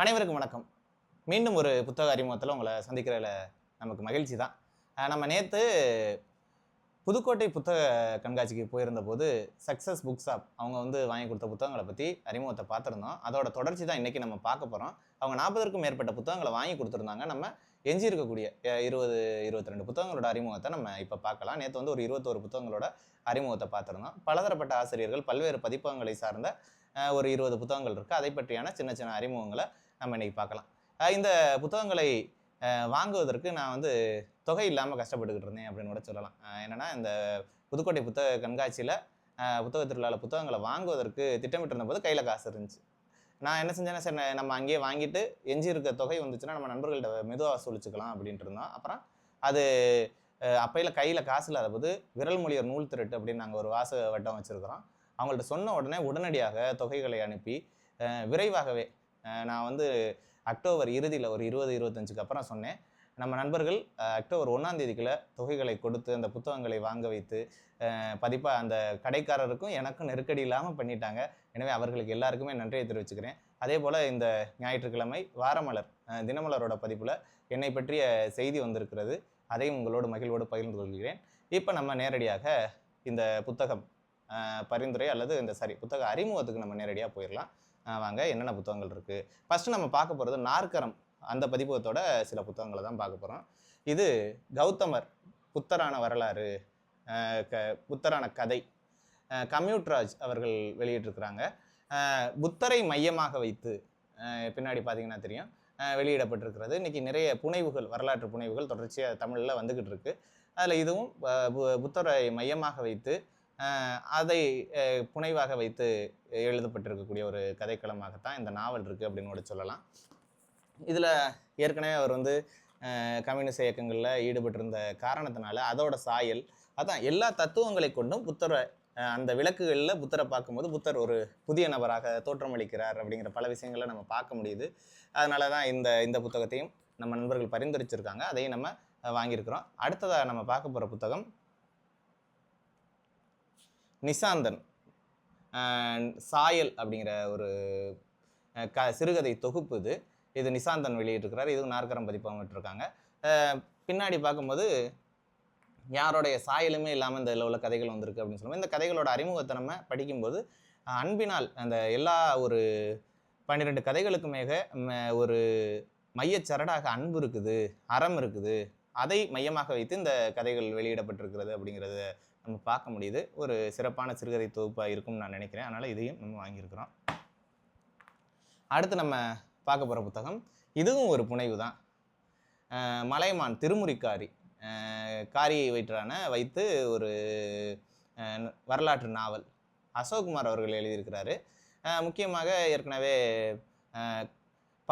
அனைவருக்கும் வணக்கம். மீண்டும் ஒரு புத்தக அறிமுகத்தில் உங்களை சந்திக்கிறதுல நமக்கு மகிழ்ச்சி தான். நம்ம நேற்று புதுக்கோட்டை புத்தக கண்காட்சிக்கு போயிருந்த போது சக்ஸஸ் புக் ஷாப் அவங்க வந்து வாங்கி கொடுத்த புத்தகங்களை பற்றி அறிமுகத்தை பார்த்துருந்தோம். அதோட தொடர்ச்சி தான் இன்றைக்கி நம்ம பார்க்க போகிறோம் அவங்க நாற்பதற்கும் மேற்பட்ட புத்தகங்களை வாங்கி கொடுத்துருந்தாங்க. நம்ம எஞ்சி இருக்கக்கூடிய இருபது இருபத்தி ரெண்டு புத்தகங்களோட அறிமுகத்தை நம்ம இப்போ பார்க்கலாம். நேற்று வந்து ஒரு இருபத்தோரு புத்தகங்களோட அறிமுகத்தை பார்த்துருந்தோம். பலதரப்பட்ட ஆசிரியர்கள் பல்வேறு பதிப்பகங்களை சார்ந்த ஒரு இருபது புத்தகங்கள் இருக்குது அதை பற்றியான சின்ன சின்ன அறிமுகங்களை நம்ம இன்னைக்கு பார்க்கலாம். இந்த புத்தகங்களை வாங்குவதற்கு நான் வந்து தொகை இல்லாமல் கஷ்டப்பட்டுக்கிட்டு இருந்தேன் அப்படின்னு கூட சொல்லலாம். என்னென்னா இந்த புதுக்கோட்டை புத்தக கண்காட்சியில் புத்தக திருவிழாவில் புத்தகங்களை வாங்குவதற்கு திட்டமிட்டிருந்த போது கையில் காசு இருந்துச்சு. நான் என்ன செஞ்சேன்னா சரி நம்ம அங்கேயே வாங்கிட்டு எஞ்சி இருக்க தொகை வந்துச்சுன்னா நம்ம நண்பர்கள்ட்ட மெதுவாக வசூலிச்சுக்கலாம் அப்படின்ட்டு இருந்தோம். அப்புறம் அது அப்பையில் கையில் காசு இல்லாத போது விரல் மொழியர் நூல் திருட்டு அப்படின்னு நாங்கள் ஒரு வாசக வட்டம் வச்சுருக்கிறோம். அவங்கள்ட்ட சொன்ன உடனே உடனடியாக தொகைகளை அனுப்பி விரைவாகவே நான் வந்து அக்டோபர் இறுதியில் ஒரு இருபது இருபத்தஞ்சுக்கு அப்புறம் சொன்னேன். நம்ம நண்பர்கள் அக்டோபர் ஒன்றாம் தேதிக்குள்ள தொகைகளை கொடுத்து அந்த புத்தகங்களை வாங்க வைத்து பதிப்பாக அந்த கடைக்காரருக்கும் எனக்கும் நெருக்கடி இல்லாமல் பண்ணிட்டாங்க. எனவே அவர்களுக்கு எல்லாருக்குமே நன்றியை தெரிவிச்சுக்கிறேன். அதே போல் இந்த ஞாயிற்றுக்கிழமை வாரமலர் தினமலரோட பதிப்பில் என்னை பற்றிய செய்தி வந்திருக்கிறது. அதையும் உங்களோடு மகிழ்வோடு பகிர்ந்து கொள்கிறேன். இப்போ நம்ம நேரடியாக இந்த புத்தகம் பரிந்துரை அல்லது இந்த சாரி புத்தக அறிமுகத்துக்கு நம்ம நேரடியாக போயிடலாம் வாங்க என்னென்ன புத்தகங்கள் இருக்குது ஃபஸ்ட்டு நம்ம பார்க்க போகிறது நாற்கரம். அந்த பதிப்பகத்தோட சில புத்தகங்களை தான் பார்க்க போகிறோம் இது கௌதமர் புத்தரான வரலாறு க புத்தரான கதை கம்யூட்ராஜ் அவர்கள் வெளியிட்டிருக்கிறாங்க. புத்தரை மையமாக வைத்து பின்னாடி பார்த்தீங்கன்னா தெரியும். வெளியிடப்பட்டிருக்கிறது. இன்றைக்கி நிறைய புனைவுகள் வரலாற்று புனைவுகள் தொடர்ச்சியாக தமிழில் வந்துக்கிட்டு இருக்குது அதில் இதுவும் பு- புத்தரை மையமாக வைத்து அதை புனைவாக வைத்து எழுதப்பட்டிருக்கக்கூடிய ஒரு கதைக்களமாகத்தான் இந்த நாவல் இருக்குது அப்படின்னு கூட சொல்லலாம். இதில் ஏற்கனவே அவர் வந்து அஹ், கம்யூனிஸ்ட் இயக்கங்களில் ஈடுபட்டிருந்த காரணத்தினால அதோட சாயல் அதான் எல்லா தத்துவங்களை கொண்டும் புத்தரை அந்த விளக்குகளில் புத்தரை பார்க்கும்போது புத்தர் ஒரு புதிய நபராக தோற்றமளிக்கிறார் அப்படிங்கிற பல விஷயங்களை நம்ம பார்க்க முடியுது. அதனால தான் இந்த இந்த புத்தகத்தையும் நம்ம நண்பர்கள் பரிந்துரைச்சிருக்காங்க. அதையும் நம்ம வாங்கியிருக்கிறோம். அடுத்ததாக நம்ம பார்க்க போகிற புத்தகம் நிசாந்தன். அண்ட் சாயல் அப்படிங்கிற ஒரு க சிறுகதை தொகுப்பு இது. இது நிசாந்தன் வெளியிட்டிருக்கிறார். இதுவும் நாற்கரம் பதிப்பகம் விட்டுருக்காங்க பின்னாடி பார்க்கும்போது யாரோடைய சாயலுமே இல்லாமல் இந்த உள்ள கதைகள் வந்திருக்கு அப்படின்னு சொல்லுவோம் இந்த கதைகளோட அறிமுகத்தை நம்ம படிக்கும்போது அன்பினால் அந்த எல்லா ஒரு பன்னிரெண்டு கதைகளுக்கு மேக ம- ஒரு மையச்சரடாக அன்பு இருக்குது அறம் இருக்குது. அதை மையமாக வைத்து இந்த கதைகள் வெளியிடப்பட்டிருக்கிறது அப்படிங்கிறத நம்ம பார்க்க முடியுது. ஒரு சிறப்பான சிறுகதை தொகுப்பாக இருக்கும்னு நான் நினைக்கிறேன். அதனால் இதையும் நம்ம வாங்கியிருக்கிறோம். அடுத்து நம்ம பார்க்க போகிற புத்தகம் இதுவும் ஒரு புனைவு தான். மலைமான் திருமுறிக்காரி காரியை வயிற்றான வைத்து ஒரு வரலாற்று நாவல் அசோக்குமார் அவர்கள் எழுதியிருக்கிறாரு. முக்கியமாக ஏற்கனவே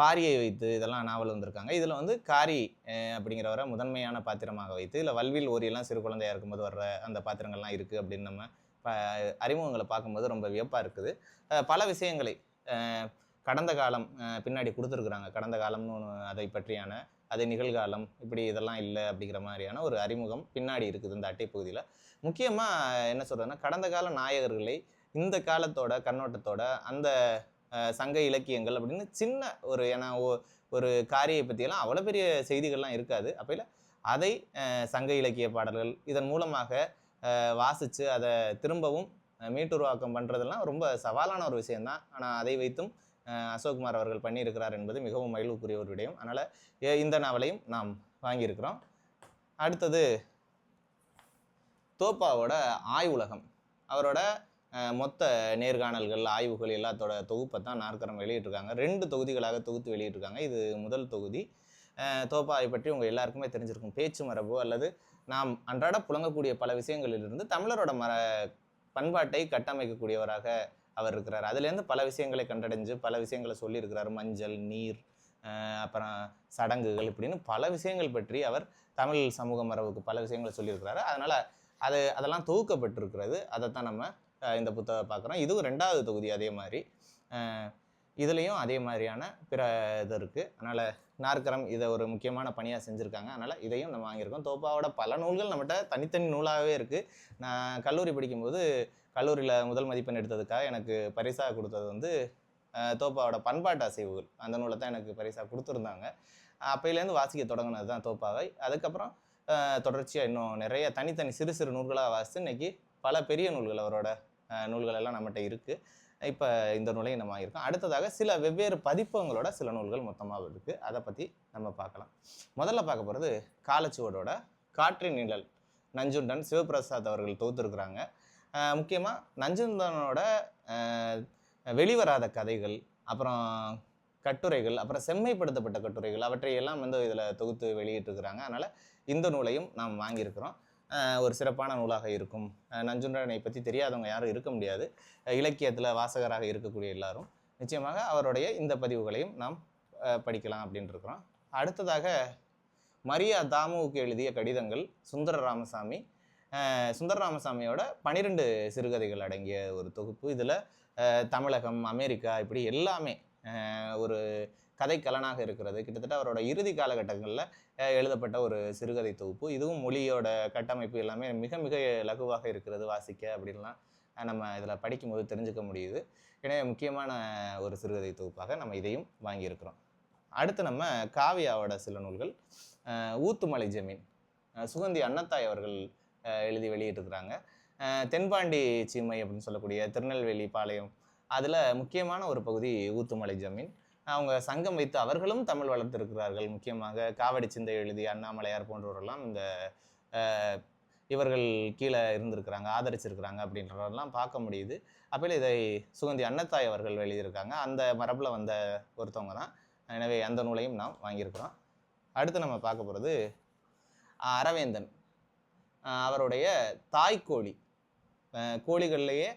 பாரியை வைத்து இதெல்லாம் நாவல் வந்திருக்காங்க. இதில் வந்து காரி அப்படிங்கிறவரை முதன்மையான பாத்திரமாக வைத்து இல்லை வல்வில் ஓரியெல்லாம் சிறு குழந்தையாக இருக்கும்போது வர்ற அந்த பாத்திரங்கள்லாம் இருக்குது அப்படின்னு நம்ம ப அறிமுகங்களை பார்க்கும்போது ரொம்ப வியப்பாக இருக்குது. பல விஷயங்களை கடந்த காலம் பின்னாடி கொடுத்துருக்குறாங்க. கடந்த காலம்னு ஒன்று அதை பற்றியான அது நிகழ்காலம் இப்படி இதெல்லாம் இல்லை அப்படிங்கிற மாதிரியான ஒரு அறிமுகம் பின்னாடி இருக்குது இந்த அட்டை பகுதியில். முக்கியமாக என்ன சொல்கிறதுன்னா கடந்த கால நாயகர்களை இந்த காலத்தோட கண்ணோட்டத்தோட அந்த சங்க இலக்கியங்கள் அப்படின்னு சின்ன ஒரு ஏன்னா ஒரு காரியை பற்றியெல்லாம் அவ்வளோ பெரிய செய்திகள்லாம் இருக்காது. அப்போல அதை சங்க இலக்கிய பாடல்கள் இதன் மூலமாக வாசித்து அதை திரும்பவும் மீட்டுருவாக்கம் பண்ணுறதெல்லாம் ரொம்ப சவாலான ஒரு விஷயந்தான் ஆனால் அதை வைத்தும் அசோக்குமார் அவர்கள் பண்ணியிருக்கிறார் என்பது மிகவும் மகிழ்வுக்குரிய ஒரு விடயம். அதனால் இந்த நாவலையும் நாம் வாங்கியிருக்கிறோம். அடுத்தது தோப்பாவோட ஆய்வுலகம். அவரோட மொத்த நேர்காணல்கள் ஆய்வுகள் எல்லாத்தோட தொகுப்பை தான் நாற்கரம் வெளியிட்டிருக்காங்க. ரெண்டு தொகுதிகளாக தொகுத்து வெளியிட்டிருக்காங்க. இது முதல் தொகுதி. தோப்பாவை பற்றி உங்கள் எல்லாருக்குமே தெரிஞ்சிருக்கும். பேச்சு மரபு அல்லது நாம் அன்றாட புழங்கக்கூடிய பல விஷயங்களிலிருந்து தமிழரோட மர பண்பாட்டை கட்டமைக்கக்கூடியவராக அவர் இருக்கிறார். அதுலேருந்து பல விஷயங்களை கண்டடைஞ்சு பல விஷயங்களை சொல்லியிருக்கிறார். மஞ்சள் நீர் அப்புறம் சடங்குகள் இப்படின்னு பல விஷயங்கள் பற்றி அவர் தமிழ் சமூக மரபுக்கு பல விஷயங்களை சொல்லியிருக்கிறாரு. அதனால் அது அதெல்லாம் தொகுக்கப்பட்டிருக்கிறது. அதைத்தான் நம்ம இந்த புத்தகம் பார்க்குறோம். இதுவும் ரெண்டாவது தொகுதி அதே மாதிரி. இதுலேயும் அதே மாதிரியான பிற இது இருக்குது அதனால் நாற்கரம் இதை ஒரு முக்கியமான பணியாக செஞ்சுருக்காங்க. அதனால் இதையும் நம்ம வாங்கியிருக்கோம். தோப்பாவோட பல நூல்கள் நம்மகிட்ட தனித்தனி நூலாகவே இருக்குது நான் கல்லூரி படிக்கும்போது கல்லூரியில் முதல் மதிப்பெண் எடுத்ததுக்காக எனக்கு பரிசாக கொடுத்தது வந்து தோப்பாவோட பண்பாட்டு அசைவுகள். அந்த நூலை தான் எனக்கு பரிசாக கொடுத்துருந்தாங்க. அப்பையிலேருந்து வாசிக்க தொடங்கினது தான் தோப்பாவை. அதுக்கப்புறம் தொடர்ச்சியாக இன்னும் நிறைய தனித்தனி சிறு சிறு நூல்களாக வாசித்து இன்னைக்கு பல பெரிய நூல்கள் அவரோட நூல்கள் எல்லாம் நம்மகிட்ட இருக்குது இப்போ இந்த நூலையும் நம்ம வாங்கியிருக்கோம். அடுத்ததாக சில வெவ்வேறு பதிப்பங்களோட சில நூல்கள் மொத்தமாக இருக்குது அதை பற்றி நம்ம பார்க்கலாம். முதல்ல பார்க்க போகிறது காலச்சுவடோட காற்றின் நிழல். நஞ்சுண்டன் சிவபிரசாத் அவர்கள் தொகுத்துருக்குறாங்க. முக்கியமாக நஞ்சுந்தனோட வெளிவராத கதைகள் அப்புறம் கட்டுரைகள் அப்புறம் செம்மைப்படுத்தப்பட்ட கட்டுரைகள் அவற்றையெல்லாம் வந்து இதில் தொகுத்து வெளியிட்டிருக்கிறாங்க. அதனால் இந்த நூலையும் நாம் வாங்கியிருக்கிறோம். ஒரு சிறப்பான நூலாக இருக்கும். நஞ்சுண்டனை பற்றி தெரியாதவங்க யாரும் இருக்க முடியாது. இலக்கியத்தில் வாசகராக இருக்கக்கூடிய எல்லாரும் நிச்சயமாக அவருடைய இந்த பதிவுகளையும் நாம் படிக்கலாம் அப்படின்னு அடுத்ததாக மரியா தாமுவுக்கு எழுதிய கடிதங்கள் சுந்தர ராமசாமி சுந்தர ராமசாமியோட பனிரெண்டு சிறுகதைகள் அடங்கிய ஒரு தொகுப்பு. இதில் தமிழகம் அமெரிக்கா இப்படி எல்லாமே ஒரு கதைக்கலனாக இருக்கிறது. கிட்டத்தட்ட அவரோட இறுதி காலகட்டங்களில் எழுதப்பட்ட ஒரு சிறுகதை தொகுப்பு. இதுவும் மொழியோட கட்டமைப்பு எல்லாமே மிக மிக லகுவாக இருக்கிறது வாசிக்க அப்படின்லாம் நம்ம இதில் படிக்கும்போது தெரிஞ்சுக்க முடியுது. எனவே முக்கியமான ஒரு சிறுகதை தொகுப்பாக நம்ம இதையும் வாங்கியிருக்கிறோம். அடுத்து நம்ம காவியாவோட சில நூல்கள். ஊத்துமலை ஜமீன். சுகந்தி அன்னத்தாய் அவர்கள் எழுதி வெளியிட்டிருக்கிறாங்க. தென்பாண்டி சீமை அப்படின்னு சொல்லக்கூடிய திருநெல்வேலி பாளையம். அதில் முக்கியமான ஒரு பகுதி ஊத்துமலை ஜமீன். அவங்க சங்கம் வைத்து அவர்களும் தமிழ் வளர்த்திருக்கிறார்கள். முக்கியமாக காவடி சிந்தை எழுதி அண்ணாமலையார் போன்றவரெல்லாம் இந்த இவர்கள் கீழே இருந்திருக்கிறாங்க ஆதரிச்சிருக்கிறாங்க அப்படின்றதெல்லாம் பார்க்க முடியுது. அப்போ இதை சுகந்தி அன்னத்தாய் அவர்கள் எழுதியிருக்காங்க. அந்த மரபில் வந்த ஒருத்தவங்க தான். எனவே அந்த நூலையும் நாம் வாங்கியிருக்கிறோம். அடுத்து நம்ம பார்க்க போகிறது அரவேந்தன் அவருடைய தாய்க்கோழி. அஹ் கோழிகள்லேயே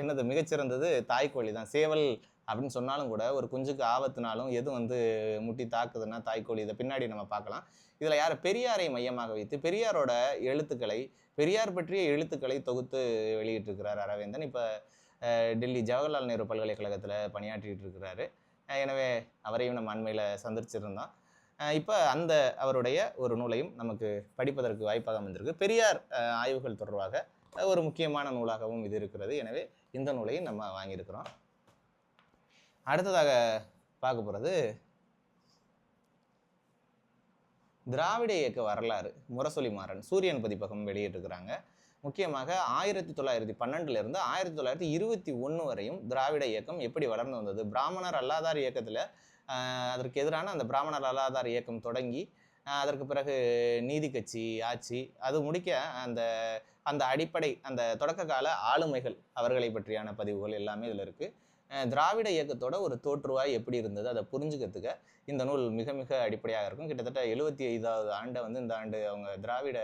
என்னது மிகச்சிறந்தது தாய்க்கோழி தான். சேவல் அப்படின்னு சொன்னாலும் கூட ஒரு குஞ்சுக்கு ஆபத்துனாலும் எது வந்து முட்டி தாக்குதுன்னா தாய்க்கோழி இதை பின்னாடி நம்ம பார்க்கலாம். இதில் யார்? பெரியாரை மையமாக வைத்து பெரியாரோட எழுத்துக்களை பெரியார் பற்றிய எழுத்துக்களை தொகுத்து வெளியிட்டிருக்கிறார் அரவேந்தன். இப்போ டெல்லி ஜவஹர்லால் நேரு பல்கலைக்கழகத்தில் பணியாற்றிட்டு இருக்கிறாரு. எனவே அவரையும் நம்ம அண்மையில் சந்திச்சிருந்தோம். இப்போ அந்த அவருடைய ஒரு நூலையும் நமக்கு படிப்பதற்கு வாய்ப்பாக அமைந்திருக்கு பெரியார் ஆய்வுகள் தொடர்பாக ஒரு முக்கியமான நூலாகவும் இது இருக்கிறது. எனவே இந்த நூலையும் நம்ம வாங்கியிருக்கிறோம். அடுத்ததாக பார்க்க போகிறது திராவிட இயக்க வரலாறு முரசொலி மாறன் சூரியன் பதிப்பகம் வெளியிட்டிருக்கிறாங்க. முக்கியமாக ஆயிரத்தி தொள்ளாயிரத்தி பன்னெண்டுலேருந்து ஆயிரத்தி தொள்ளாயிரத்தி இருபத்தி ஒன்று வரையும் திராவிட இயக்கம் எப்படி வளர்ந்து வந்தது? பிராமணர் அல்லாதார் இயக்கத்தில் அதற்கு எதிரான அந்த பிராமணர் அல்லாதார் இயக்கம் தொடங்கி அதற்கு பிறகு நீதி கட்சி ஆட்சி அது முடிக்க அந்த அந்த அடிப்படை அந்த தொடக்க கால ஆளுமைகள் அவர்களை பற்றியான பதிவுகள் எல்லாமே இதில் இருக்குது திராவிட இயக்கத்தோட ஒரு தோற்றுவாய் எப்படி இருந்தது? அதை புரிஞ்சுக்கிறதுக்கு இந்த நூல் மிக மிக அடிப்படையாக இருக்கும். கிட்டத்தட்ட எழுபத்தி ஐந்தாவது ஆண்டை வந்து இந்த ஆண்டு அவங்க திராவிட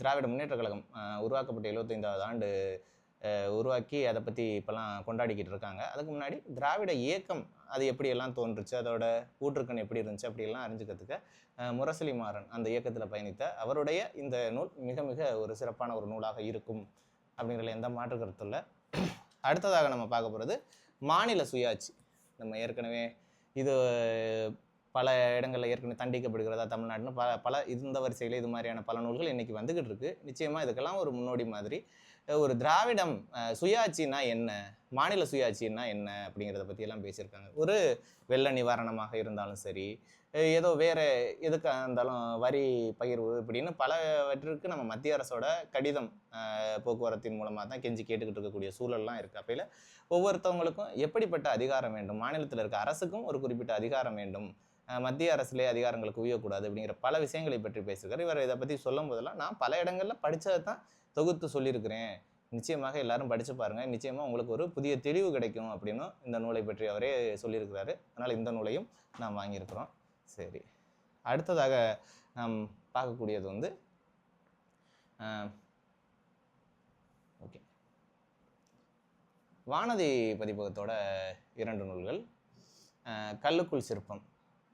திராவிட முன்னேற்ற கழகம் உருவாக்கப்பட்ட எழுபத்தைந்தாவது ஆண்டு உருவாக்கி அதை பற்றி இப்போல்லாம் கொண்டாடிக்கிட்டு இருக்காங்க. அதுக்கு முன்னாடி திராவிட இயக்கம் அது எப்படியெல்லாம் தோன்றுச்சு? அதோட ஊற்றுக்கண் எப்படி இருந்துச்சு? அப்படியெல்லாம் அறிஞ்சுக்கிறதுக்கு முரசலி மாறன் அந்த இயக்கத்தில் பயணித்த அவருடைய இந்த நூல் மிக மிக ஒரு சிறப்பான ஒரு நூலாக இருக்கும். அப்படிங்கிறதுல எந்த மாற்று கருத்தும் இல்லை. அடுத்ததாக நம்ம பார்க்க போகிறது மாநில சுயாட்சி. நம்ம ஏற்கனவே இது பல இடங்களில் ஏற்கனவே தண்டிக்கப்படுகிறதா தமிழ்நாடுன்னு பல பல இந்த வரிசையில் இது மாதிரியான பல நூல்கள் இன்றைக்கி வந்துக்கிட்டு இருக்குது நிச்சயமாக இதுக்கெல்லாம் ஒரு முன்னோடி மாதிரி ஒரு திராவிடம் சுயாட்சினா என்ன மாநில சுயாட்சின்னா என்ன அப்படிங்கிறத பற்றியெல்லாம் பேசியிருக்காங்க. ஒரு வெள்ள நிவாரணமாக இருந்தாலும் சரி ஏதோ வேறு எதுக்காக இருந்தாலும் வரி பகிர்வு இப்படின்னு பலவற்றிற்கு நம்ம மத்திய அரசோட கடிதம் போக்குவரத்தின் மூலமாக தான் கெஞ்சி கேட்டுக்கிட்டு இருக்கக்கூடிய சூழல்லாம் இருக்குது அப்பையில் ஒவ்வொருத்தவங்களுக்கும் எப்படிப்பட்ட அதிகாரம் வேண்டும்? மாநிலத்தில் இருக்க அரசுக்கும் ஒரு குறிப்பிட்ட அதிகாரம் வேண்டும். மத்திய அரசுலே அதிகாரங்களுக்கு உயக்கூடாது அப்படிங்கிற பல விஷயங்களை பற்றி பேசுகிறார் இவர் இதை பற்றி சொல்லும் போதெல்லாம் நான் பல இடங்களில் படித்ததை தான் தொகுத்து சொல்லியிருக்கிறேன். நிச்சயமாக எல்லாரும் படித்து பாருங்கள் நிச்சயமாக உங்களுக்கு ஒரு புதிய தெளிவு கிடைக்கும் அப்படின்னும் இந்த நூலை பற்றி அவரே சொல்லியிருக்கிறாரு. அதனால் இந்த நூலையும் நாம் வாங்கியிருக்கிறோம். சரி. அடுத்ததாக நாம் பார்க்கக்கூடியது வந்து ஓகே. வானதி பதிப்பகத்தோட இரண்டு நூல்கள் கல்லுக்குள் சிற்பம்.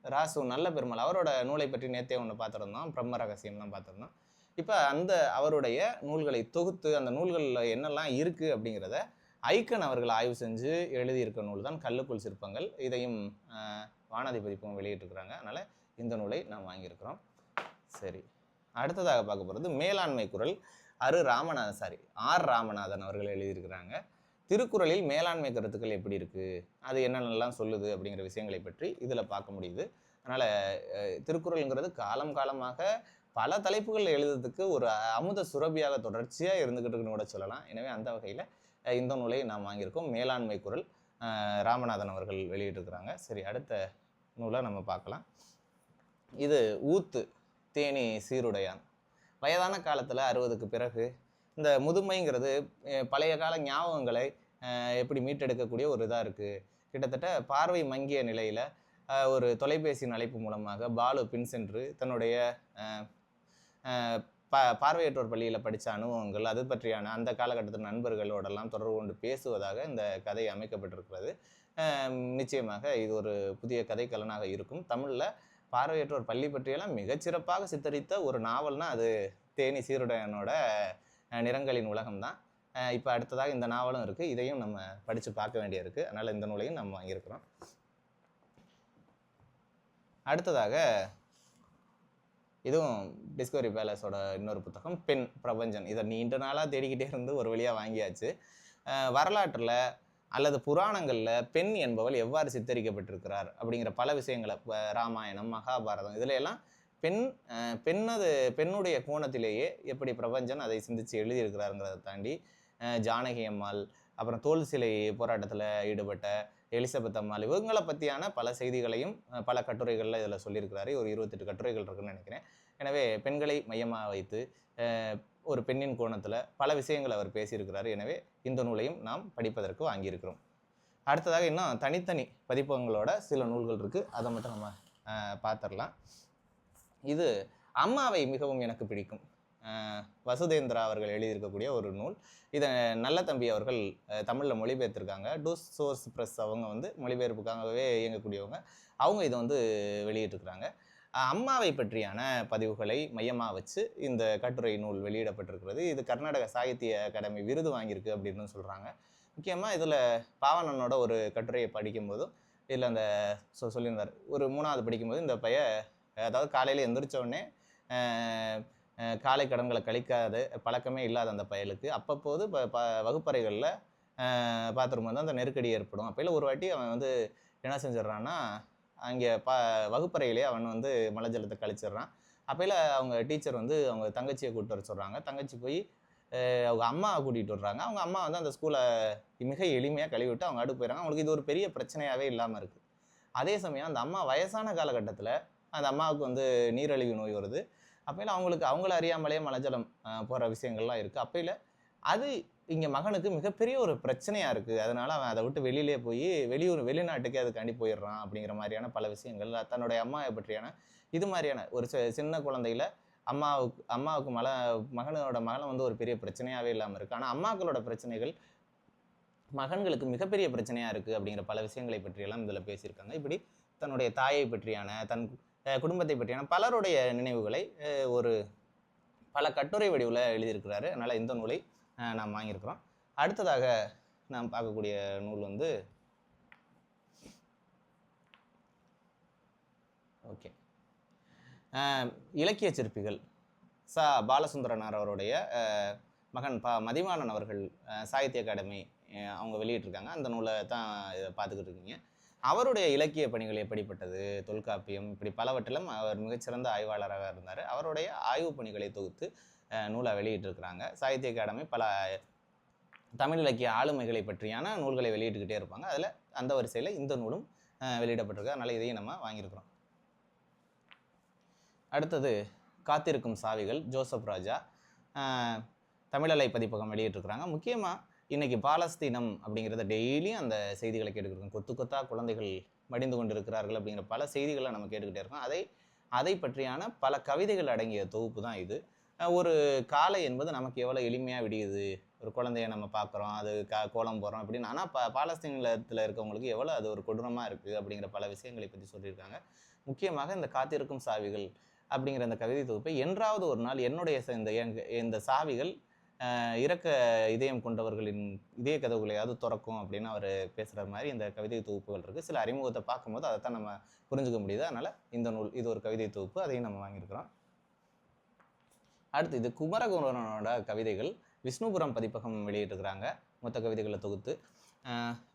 ராசு நல்ல பெருமாள் அவரோட நூலை பற்றி நேத்தே ஒன்று பார்த்துருந்தோம் பிரம்ம ரகசியம் தான் பார்த்துருந்தோம். இப்போ அந்த அவருடைய நூல்களை தொகுத்து அந்த நூல்களில் என்னெல்லாம் இருக்குது அப்படிங்கிறத ஐக்கன் அவர்கள் ஆய்வு செஞ்சு எழுதியிருக்க நூல் தான் கல்லுக்குள் சிற்பங்கள். இதையும் வானதி பதிப்பகம் வெளியிட்டிருக்கிறாங்க. அதனால் இந்த நூலை நாம் வாங்கியிருக்கிறோம். சரி. அடுத்ததாக பார்க்க போகிறது மேலாண்மை குரல் அரு ராமநாதன் சாரி ஆர் ராமநாதன் அவர்கள் எழுதியிருக்கிறாங்க. திருக்குறளில் மேலாண்மை கருத்துக்கள் எப்படி இருக்குது அது என்னென்னலாம் சொல்லுது அப்படிங்கிற விஷயங்களை பற்றி இதில் பார்க்க முடியுது. அதனால் திருக்குறள்ங்கிறது காலம் காலமாக பல தலைப்புகள் எழுதுறதுக்கு ஒரு அமுத சுரபியாக தொடர்ச்சியாக இருந்துக்கிட்டு இருக்குன்னு கூட சொல்லலாம். எனவே அந்த வகையில் இந்த நூலை நாம் வாங்கியிருக்கோம். மேலாண்மை குரல் ராமநாதன் அவர்கள் வெளியிட்டிருக்கிறாங்க. சரி அடுத்த நூலை நம்ம பார்க்கலாம். இது ஊத்து தேனி சீருடையான். வயதான காலத்தில் அறுபதுக்கு பிறகு இந்த முதுமைங்கிறது பழைய கால ஞாபகங்களை எப்படி மீட்டெடுக்கக்கூடிய ஒரு இதாக இருக்குது கிட்டத்தட்ட பார்வை மங்கிய நிலையில் ஒரு தொலைபேசியின் அழைப்பு மூலமாக பாலு பின் சென்று தன்னுடைய ப பார்வையற்றோர் பள்ளியில் படித்த அனுபவங்கள் அது பற்றியான அந்த காலகட்டத்தில் நண்பர்களோடெல்லாம் தொடர்பு கொண்டு பேசுவதாக இந்த கதை அமைக்கப்பட்டிருக்கிறது. நிச்சயமாக இது ஒரு புதிய கதைக்கலனாக இருக்கும். தமிழில் பார்வையற்றோர் பள்ளி பற்றியெல்லாம் மிகச்சிறப்பாக சித்தரித்த ஒரு நாவல்னால் அது தேனி சீருடையனோட நிறங்களின் நிறங்களின் உலகம்தான். இப்போ அடுத்ததாக இந்த நாவலும் இருக்குது இதையும் நம்ம படித்து பார்க்க வேண்டியிருக்கு அதனால் இந்த நூலையும் நம்ம வாங்கியிருக்கிறோம். அடுத்ததாக இதுவும் டிஸ்கவரி பேலஸோட இன்னொரு புத்தகம் பெண் பிரபஞ்சன். இதை நீண்ட நாளாக தேடிக்கிட்டே இருந்து ஒரு வழியாக வாங்கியாச்சு. வரலாற்றில் அல்லது புராணங்களில் பெண் என்பவள் எவ்வாறு சித்தரிக்கப்பட்டிருக்கிறார் அப்படிங்கிற பல விஷயங்களை ராமாயணம் மகாபாரதம் இதில் எல்லாம் பெண் பெண்ணது பெண்ணுடைய கோணத்திலேயே எப்படி பிரபஞ்சன் அதை சிந்தித்து எழுதியிருக்கிறாருங்கிறத தாண்டி ஜானகி அம்மாள் அப்புறம் தோல் சிலை போராட்டத்தில் ஈடுபட்ட எலிசபெத் அம்மாள் இவங்களை பற்றியான பல செய்திகளையும் பல கட்டுரைகளில் இதில் சொல்லியிருக்கிறாரு. ஒரு இருபத்தெட்டு கட்டுரைகள் இருக்குன்னு நினைக்கிறேன். எனவே பெண்களை மையமாக வைத்து ஒரு பெண்ணின் கோணத்தில் பல விஷயங்களை அவர் பேசியிருக்கிறார். எனவே இந்த நூலையும் நாம் படிப்பதற்கு வாங்கியிருக்கிறோம். அடுத்ததாக இன்னும் தனித்தனி பதிப்பகங்களோட சில நூல்கள் இருக்குது அதை மட்டும் நம்ம பார்த்துடலாம் இது அம்மாவை மிகவும் எனக்கு பிடிக்கும். வசுதேந்திரா அவர்கள் எழுதியிருக்கக்கூடிய ஒரு நூல். இதை நல்ல தம்பி அவர்கள் தமிழில் மொழிபெயர்த்திருக்காங்க. டூஸ் சோர்ஸ் ப்ரெஸ் அவங்க வந்து மொழிபெயர்ப்புக்காகவே இயங்கக்கூடியவங்க. அவங்க இதை வந்து வெளியிட்டிருக்கிறாங்க. அம்மாவை பற்றியான பதிவுகளை மையமாக வச்சு இந்த கட்டுரை நூல் வெளியிடப்பட்டிருக்கிறது. இது கர்நாடக சாகித்ய அகாடமி விருது வாங்கியிருக்கு அப்படின்னு சொல்கிறாங்க முக்கியமாக இதில் பாவனனோட ஒரு கட்டுரையை படிக்கும்போதும் இதில் அந்த சொ சொல்லியிருந்தார். ஒரு மூணாவது படிக்கும்போது இந்த பைய அதாவது காலையில் எந்திரிச்ச உடனே காலை கடன்களை கழிக்காத பழக்கமே இல்லாத அந்த பயலுக்கு. அப்பப்போது ப ப வகுப்பறைகளில் பாத்ரூம் வந்து அந்த நெருக்கடி ஏற்படும். அப்போயில் ஒரு வாட்டி அவன் வந்து என்ன செஞ்சிடறான்னா அங்கே ப வகுப்பறையிலே அவன் வந்து மலஜலத்தை கழிச்சிடுறான். அப்போயில் அவங்க டீச்சர் வந்து அவங்க தங்கச்சியை கூப்பிட்டு வர சொல்கிறாங்க தங்கச்சி போய் அவங்க அம்மாவை கூட்டிகிட்டு வர்றாங்க. அவங்க அம்மா வந்து அந்த ஸ்கூலை மிக எளிமையாக கழுவி விட்டு அவங்க அடுப்பு போயிடறாங்க. அவங்களுக்கு இது ஒரு பெரிய பிரச்சனையாகவே இல்லாமல் இருக்குது அதே சமயம் அந்த அம்மா வயசான காலகட்டத்தில் அந்த அம்மாவுக்கு வந்து நீரழிவு நோய் வருது. அப்பையில் அவங்களுக்கு அவங்கள அறியாமலே மலஜலம் போகிற விஷயங்கள்லாம் இருக்குது அப்பையில் அது இங்கே மகனுக்கு மிகப்பெரிய ஒரு பிரச்சனையாக இருக்குது அதனால் அவன் அதை விட்டு வெளியிலே போய் வெளியூர் வெளிநாட்டுக்கே அதுக்காண்டி போயிடுறான் அப்படிங்கிற மாதிரியான பல விஷயங்கள். தன்னுடைய அம்மாவை பற்றியான இது மாதிரியான ஒரு சின்ன குழந்தையில் அம்மாவுக்கு அம்மாவுக்கு மல மகனோட மகன் வந்து ஒரு பெரிய பிரச்சனையாகவே இல்லாமல் இருக்குது ஆனால் அம்மாக்களோட பிரச்சனைகள் மகன்களுக்கு மிகப்பெரிய பிரச்சனையாக இருக்குது அப்படிங்கிற பல விஷயங்களை பற்றியெல்லாம் இதில் பேசியிருக்காங்க. இப்படி தன்னுடைய தாயை பற்றியான தன் குடும்பத்தை பற்றியான பலருடைய நினைவுகளை ஒரு பல கட்டுரை வடிவில் எழுதியிருக்கிறாரு. அதனால் இந்த நூலை நாம் வாங்கியிருக்கிறோம். அடுத்ததாக நாம் பார்க்கக்கூடிய நூல் வந்து ஓகே. இலக்கிய சிற்பிகள் ச. பாலசுந்தரனார் அவருடைய மகன் ப. மதிவாணன் அவர்கள் சாகித்ய அகாடமி அவங்க வெளியிட்டிருக்காங்க. அந்த நூலை தான் இதை பார்த்துக்கிட்டு இருக்கீங்க. அவருடைய இலக்கிய பணிகள் எப்படிப்பட்டது? தொல்காப்பியம் இப்படி பலவற்றிலும் அவர் மிகச்சிறந்த ஆய்வாளராக இருந்தார். அவருடைய ஆய்வு பணிகளை தொகுத்து நூலாக வெளியிட்டிருக்கிறாங்க. சாகித்ய அகாடமி பல தமிழ் இலக்கிய ஆளுமைகளை பற்றியான நூல்களை வெளியிட்டுக்கிட்டே இருப்பாங்க. அதில் அந்த வரிசையில் இந்த நூலும் வெளியிடப்பட்டிருக்கு. அதனால் இதையும் நம்ம வாங்கியிருக்கிறோம். அடுத்தது காத்திருக்கும் சாவிகள் ஜோசப் ராஜா. தமிழலை பதிப்பகம் வெளியிட்டிருக்கிறாங்க. முக்கியமாக இன்றைக்கி பாலஸ்தீனம் அப்படிங்கிறத டெய்லியும் அந்த செய்திகளை கேட்டுக்கிட்டு கொத்து கொத்தா குழந்தைகள் மடிந்து கொண்டிருக்கிறார்கள் அப்படிங்கிற பல செய்திகளை நம்ம கேட்டுக்கிட்டே இருக்கோம். அதை அதை பற்றியான பல கவிதைகள் அடங்கிய தொகுப்பு தான் இது. ஒரு காலை என்பது நமக்கு எவ்வளோ எளிமையாக விடியுது. ஒரு குழந்தைய நம்ம பார்க்குறோம் அது கா கோலம் போகிறோம் அப்படின்னு. ஆனால் பா பாலஸ்தீனத்தில் இருக்கவங்களுக்கு எவ்வளோ அது ஒரு கொடூரமாக இருக்குது அப்படிங்கிற பல விஷயங்களை பற்றி சொல்லியிருக்காங்க. முக்கியமாக இந்த காத்திருக்கும் சாவிகள் அப்படிங்கிற அந்த கவிதை தொகுப்பை என்றாவது ஒரு நாள் என்னுடைய இந்த எங்க- இந்த சாவிகள் இறக்க இதயம் கொண்டவர்களின் இதய கதவுகளையாவது திறக்கும் அப்படின்னு அவர் பேசுகிற மாதிரி இந்த கவிதை தொகுப்புகள் இருக்குது சில அறிமுகத்தை பார்க்கும்போது அதை தான் நம்ம புரிஞ்சுக்க முடியுது. அதனால் இந்த நூல் இது ஒரு கவிதை தொகுப்பு. அதையும் நம்ம வாங்கியிருக்கிறோம். அடுத்து இது குமரகுமரனோட கவிதைகள். விஷ்ணுபுரம் பதிப்பகம் வெளியிட்டிருக்கிறாங்க. மொத்த கவிதைகளை தொகுத்து.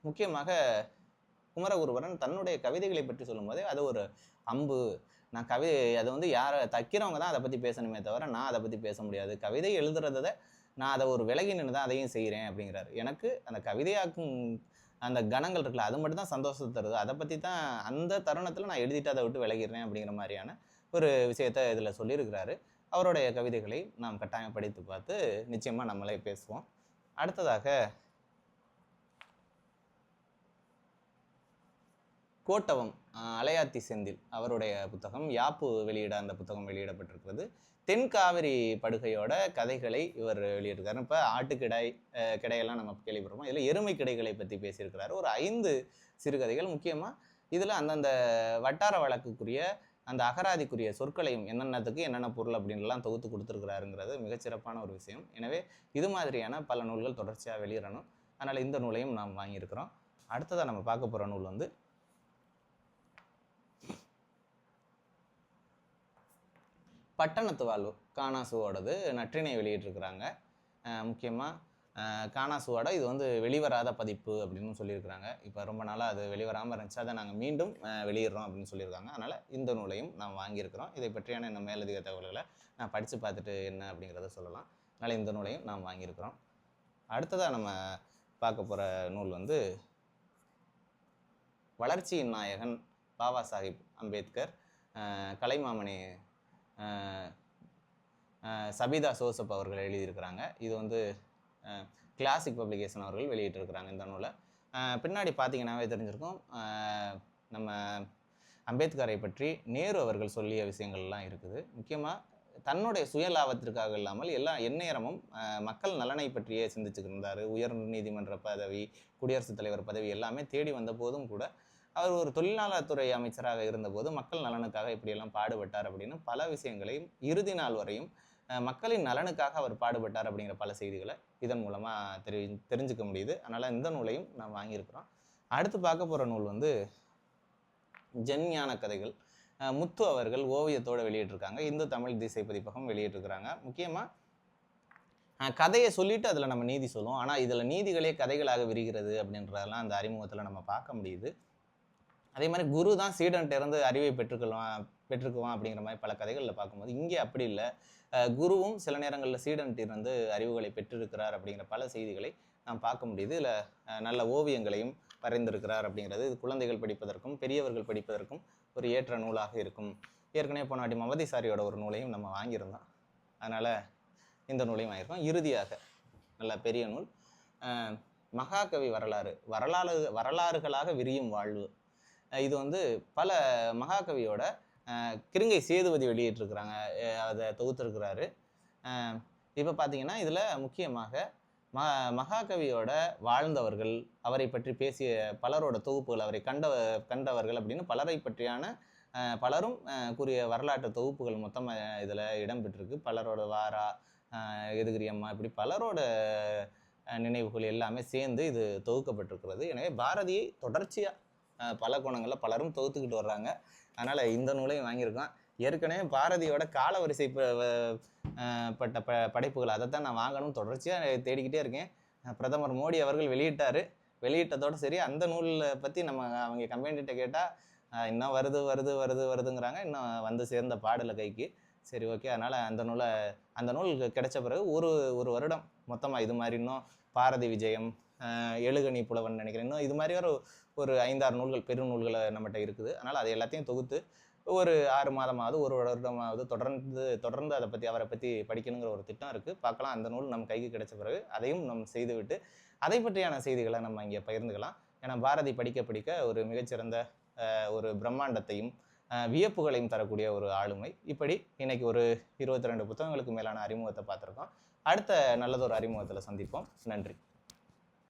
முக்கியமாக குமரகுருவரன் தன்னுடைய கவிதைகளை பற்றி சொல்லும்போதே அது ஒரு அம்பு. நான் கவி அதை வந்து யாரை தைக்கிறவங்க தான் அதை பற்றி பேசணுமே தவிர நான் அதை பற்றி பேச முடியாது. கவிதை எழுதுறதை நான் அதை ஒரு விலகி நின்று தான் அதையும் செய்கிறேன் அப்படிங்கிறாரு. எனக்கு அந்த கவிதையாக்கும் அந்த கணங்கள் இருக்குல்ல அது மட்டும் தான் சந்தோஷத்தை தருது. அதை பற்றி தான் அந்த தருணத்தில் நான் எழுதிட்டு அதை விட்டு விலகிடுறேன் அப்படிங்கிற மாதிரியான ஒரு விஷயத்தை இதில் சொல்லியிருக்கிறாரு. அவருடைய கவிதைகளை நாம் கட்டாயம் படித்து பார்த்து நிச்சயமாக நம்மளே பேசுவோம். அடுத்ததாக கோட்டவம். அலையாத்தி செந்தில் அவருடைய புத்தகம் யாப்பு வெளியிட அந்த புத்தகம் வெளியிடப்பட்டிருக்கிறது. தென்காவிரி படுகையோட கதைகளை இவர் வெளியிட்டிருக்காரு. இப்போ ஆட்டுக்கிடை கிடையெல்லாம் நம்ம கேள்விப்படுறோம்? இதில் எருமை கிடைகளை பற்றி பேசியிருக்கிறாரு. ஒரு ஐந்து சிறுகதைகள் முக்கியமாக இதில் அந்தந்த வட்டார வழக்குக்குரிய அந்த அகராதிக்குரிய சொற்களையும் என்னென்னத்துக்கு என்னென்ன பொருள் அப்படின்லாம் தொகுத்து கொடுத்துருக்கிறாருங்கிறது மிகச்சிறப்பான ஒரு விஷயம். எனவே இது மாதிரியான பல நூல்கள் தொடர்ச்சியாக வெளியிடணும். அதனால் இந்த நூலையும் நாம் வாங்கியிருக்கிறோம். அடுத்ததாக நம்ம பார்க்க போகிற நூல் வந்து பட்டணத்து வாழ்வு காணாசுவோடது நற்றினை வெளியிட்டிருக்கிறாங்க. முக்கியமாக காணாசுவோட இது வந்து வெளிவராத பதிப்பு அப்படின்னு சொல்லியிருக்கிறாங்க. இப்போ ரொம்ப நாளாக அது வெளிவராமல் இருந்துச்சு. அதை நாங்கள் மீண்டும் வெளியிடுறோம் அப்படின்னு சொல்லியிருக்காங்க. அதனால் இந்த நூலையும் நாம் வாங்கியிருக்கிறோம். இதை பற்றியான இன்னும் மேலதிக தகவல்களை நான் படித்து பார்த்துட்டு என்ன அப்படிங்கிறத சொல்லலாம். அதனால் இந்த நூலையும் நாம் வாங்கியிருக்கிறோம். அடுத்ததாக நம்ம பார்க்க போகிற நூல் வந்து வளர்ச்சியின் நாயகன் பாபா சாஹிப் அம்பேத்கர் கலைமாமணி சபிதா சோசப் அவர்கள் எழுதியிருக்கிறாங்க. இது வந்து கிளாசிக் பப்ளிகேஷன் அவர்கள் வெளியிட்டிருக்கிறாங்க இந்த நூலை. பின்னாடி பார்த்தீங்கன்னாவே தெரிஞ்சிருக்கும். நம்ம அம்பேத்கரை பற்றி நேரு அவர்கள் சொல்லிய விஷயங்கள்லாம் இருக்குது. முக்கியமாக தன்னுடைய சுய லாபத்திற்காக இல்லாமல் எல்லா எந்நேரமும் மக்கள் நலனை பற்றியே சிந்திச்சுக்கிருந்தார் உயர் நீதிமன்ற பதவி குடியரசுத் தலைவர் பதவி எல்லாமே தேடி வந்த போதும் கூட அவர் ஒரு தொழிலாளர்துறை அமைச்சராக இருந்தபோது மக்கள் நலனுக்காக இப்படியெல்லாம் பாடுபட்டார் அப்படின்னு பல விஷயங்களையும் இறுதி நாள் வரையும் மக்களின் நலனுக்காக அவர் பாடுபட்டார் அப்படிங்கிற பல செய்திகளை இதன் மூலமாக தெரி தெரிஞ்சுக்க முடியுது. அதனால் இந்த நூலையும் நான் வாங்கியிருக்கிறோம். அடுத்து பார்க்க போகிற நூல் வந்து ஜென் ஞான கதைகள். முத்து அவர்கள் ஓவியத்தோடு வெளியிட்டிருக்காங்க. இந்து தமிழ் திசை பதிப்பகம் வெளியிட்டிருக்கிறாங்க. முக்கியமாக கதையை சொல்லிட்டு அதில் நம்ம நீதி சொல்லுவோம். ஆனால் இதில் நீதிகளே கதைகளாக விரிகிறது அப்படின்றதெல்லாம் அந்த அறிமுகத்தில் நம்ம பார்க்க முடியுது. அதே மாதிரி குரு தான் சீடன்ட்ட இருந்து அறிவை பெற்றுக்கலாம் பெற்றுக்குவான் அப்படிங்கிற மாதிரி பல கதைகளில் பார்க்கும்போது இங்கே அப்படி இல்லை. குருவும் சில நேரங்களில் சீடன்ட்ட இருந்து அறிவுகளை பெற்றிருக்கிறார் அப்படிங்கிற பல செய்திகளை நாம் பார்க்க முடியுது. இதில் நல்ல ஓவியங்களையும் வரைந்திருக்கிறார் அப்படிங்கிறது இது குழந்தைகள் படிப்பதற்கும் பெரியவர்கள் படிப்பதற்கும் ஒரு ஏற்ற நூலாக இருக்கும். ஏற்கனவே போனாடி மமதிசாரியோட ஒரு நூலையும் நம்ம வாங்கியிருந்தோம். அதனால் இந்த நூலையும் வாங்கியிருக்கோம். இறுதியாக நல்ல பெரிய நூல் மகாகவி வரலாறு வரலாறு வரலாறுகளாக விரியும் வாழ்வு இது வந்து பல மகாகவியோட கிருங்கை சேதுபதி வெளியிட்டிருக்கிறாங்க அதை தொகுத்திருக்கிறாரு. இப்போ பார்த்தீங்கன்னா இதில் முக்கியமாக ம மகாகவியோட வாழ்ந்தவர்கள் அவரை பற்றி பேசிய பலரோட தொகுப்புகள் அவரை கண்ட கண்டவர்கள் அப்படின்னு பலரை பற்றியான பலரும் கூறிய வரலாற்று தொகுப்புகள் மொத்தமாக இதில் இடம்பெற்றிருக்கு. பலரோட வாரா எதுகிரியம்மா எதுகிரி அம்மா இப்படி பலரோட நினைவுகள் எல்லாமே சேர்ந்து இது தொகுக்கப்பட்டிருக்கிறது. எனவே பாரதியை தொடர்ச்சியாக பல கோணங்களில் பலரும் தொகுத்துக்கிட்டு வர்றாங்க. அதனால் இந்த நூலையும் வாங்கியிருக்கோம். ஏற்கனவே பாரதியோட காலவரிசை ப- வ- பட்ட ப படைப்புகள் அதை தான் நான் வாங்கணும். தொடர்ச்சியாக தேடிக்கிட்டே இருக்கேன். பிரதமர் மோடி அவர்கள் வெளியிட்டார். வெளியிட்டதோடு சரி அந்த நூலில் பற்றி நம்ம அவங்க கம்பெனிகிட்ட கேட்டால் இன்னும் வருது வருது வருது வருதுங்கிறாங்க. இன்னும் வந்து சேர்ந்த பாடல கைக்கு. சரி ஓகே. அதனால் அந்த நூலை அந்த நூல் கிடைச்ச பிறகு ஒரு ஒரு வருடம் மொத்தமாக இது மாதிரி இன்னும் பாரதி விஜயம் எழுகணி புலவன் நினைக்கிறேன். இன்னும் இது மாதிரி ஒரு ஒரு ஐந்தாறு நூல்கள் பெரும் நூல்களை நம்மகிட்ட இருக்குது. அதனால் அது எல்லாத்தையும் தொகுத்து ஒரு ஆறு மாதமாவது ஒரு வருடமாவது தொடர்ந்து தொடர்ந்து அதை பற்றி அவரை பற்றி படிக்கணுங்கிற ஒரு திட்டம் இருக்குது பார்க்கலாம் அந்த நூல் நம்ம கைக்கு கிடைச்ச பிறகு அதையும் நம்ம செய்துவிட்டு அதை பற்றியான செய்திகளை நம்ம இங்கே பகிர்ந்துக்கலாம். ஏன்னா பாரதி படிக்க படிக்க ஒரு மிகச்சிறந்த ஒரு பிரம்மாண்டத்தையும் வியப்புகளையும் தரக்கூடிய ஒரு ஆளுமை. இப்படி இன்னைக்கு ஒரு இருபத்தி ரெண்டு புத்தகங்களுக்கு மேலான அறிமுகத்தை பார்த்துருக்கோம். அடுத்த நல்லதொரு அறிமுகத்தில் சந்திப்போம். நன்றி.